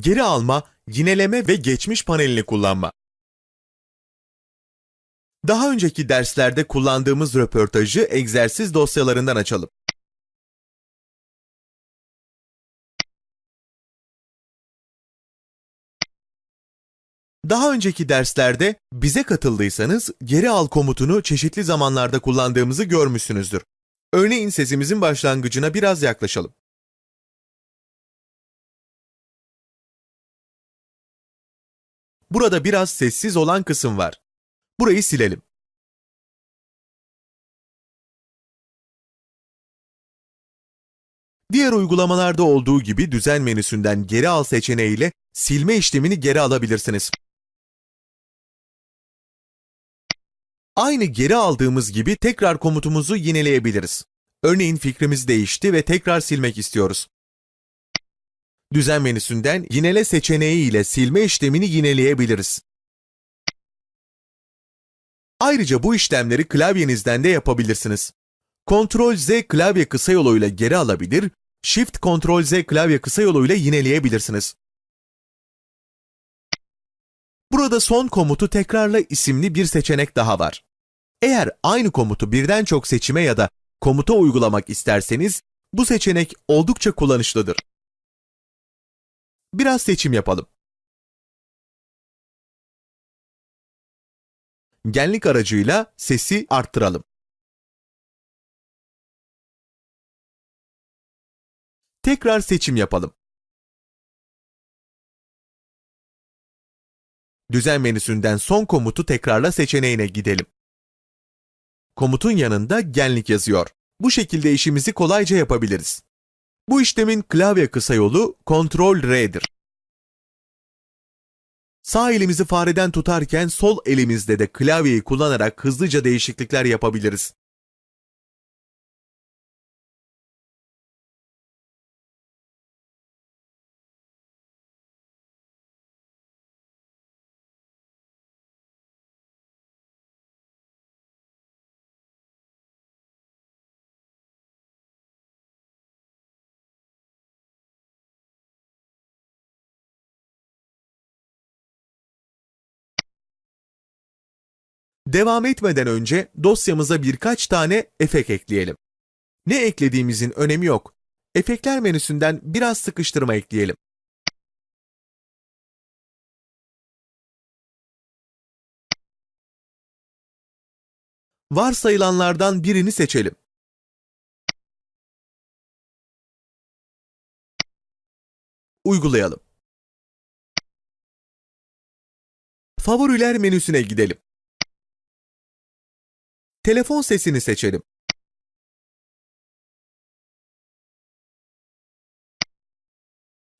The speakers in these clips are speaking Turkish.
geri alma, yineleme ve geçmiş panelini kullanma. Daha önceki derslerde kullandığımız röportajı egzersiz dosyalarından açalım. Daha önceki derslerde bize katıldıysanız geri al komutunu çeşitli zamanlarda kullandığımızı görmüşsünüzdür. Örneğin sesimizin başlangıcına biraz yaklaşalım. Burada biraz sessiz olan kısım var. Burayı silelim. Diğer uygulamalarda olduğu gibi düzen menüsünden geri al seçeneğiyle silme işlemini geri alabilirsiniz. Aynı geri aldığımız gibi tekrar komutumuzu yineleyebiliriz. Örneğin fikrimiz değişti ve tekrar silmek istiyoruz. Düzen menüsünden yinele seçeneği ile silme işlemini yineleyebiliriz. Ayrıca bu işlemleri klavyenizden de yapabilirsiniz. Ctrl Z klavye kısa yoluyla geri alabilir, Shift Ctrl Z klavye kısa yoluyla yineleyebilirsiniz. Burada son komutu tekrarla isimli bir seçenek daha var. Eğer aynı komutu birden çok seçime ya da komuta uygulamak isterseniz bu seçenek oldukça kullanışlıdır. Biraz seçim yapalım. Genlik aracıyla sesi arttıralım. Tekrar seçim yapalım. Düzen menüsünden son komutu tekrarla seçeneğine gidelim. Komutun yanında genlik yazıyor. Bu şekilde işimizi kolayca yapabiliriz. Bu işlemin klavye kısa yolu Ctrl R'dir. Sağ elimizi fareden tutarken sol elimizde de klavyeyi kullanarak hızlıca değişiklikler yapabiliriz. Devam etmeden önce dosyamıza birkaç tane efekt ekleyelim. Ne eklediğimizin önemi yok. Efektler menüsünden biraz sıkıştırma ekleyelim. Varsayılanlardan birini seçelim. Uygulayalım. Favoriler menüsüne gidelim. Telefon sesini seçelim.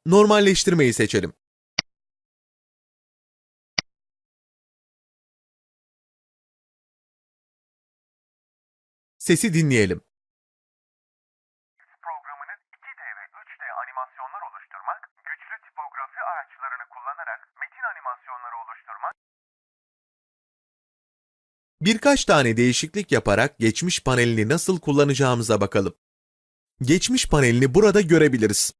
Normalleştirmeyi seçelim. Sesi dinleyelim. programının 2D ve 3D animasyonlar oluşturmak, güçlü tipografi araçlarını kullanarak metin animasyonları oluşturmak, Birkaç tane değişiklik yaparak geçmiş panelini nasıl kullanacağımıza bakalım. Geçmiş panelini burada görebiliriz.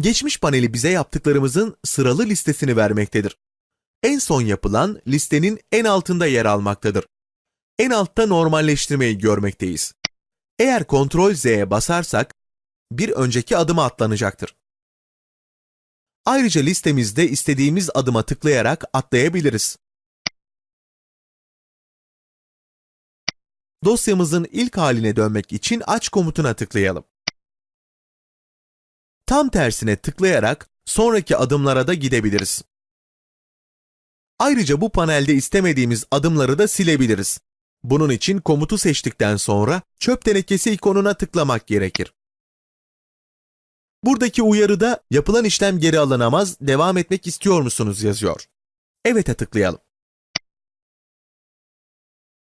Geçmiş paneli bize yaptıklarımızın sıralı listesini vermektedir. En son yapılan listenin en altında yer almaktadır. En altta normalleştirmeyi görmekteyiz. Eğer Ctrl Z'ye basarsak bir önceki adıma atlanacaktır. Ayrıca listemizde istediğimiz adıma tıklayarak atlayabiliriz. Dosyamızın ilk haline dönmek için aç komutuna tıklayalım. Tam tersine tıklayarak sonraki adımlara da gidebiliriz. Ayrıca bu panelde istemediğimiz adımları da silebiliriz. Bunun için komutu seçtikten sonra çöp tenekesi ikonuna tıklamak gerekir. Buradaki uyarıda yapılan işlem geri alınamaz, devam etmek istiyor musunuz yazıyor. Evet'e tıklayalım.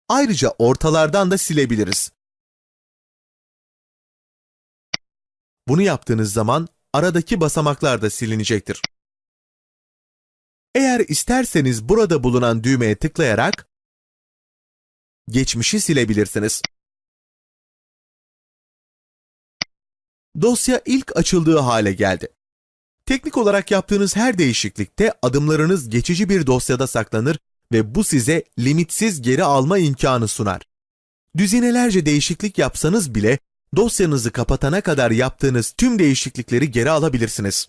Ayrıca ortalardan da silebiliriz. Bunu yaptığınız zaman aradaki basamaklar da silinecektir. Eğer isterseniz burada bulunan düğmeye tıklayarak geçmişi silebilirsiniz. Dosya ilk açıldığı hale geldi. Teknik olarak yaptığınız her değişiklikte adımlarınız geçici bir dosyada saklanır ve bu size limitsiz geri alma imkanı sunar. Düzinelerce değişiklik yapsanız bile dosyanızı kapatana kadar yaptığınız tüm değişiklikleri geri alabilirsiniz.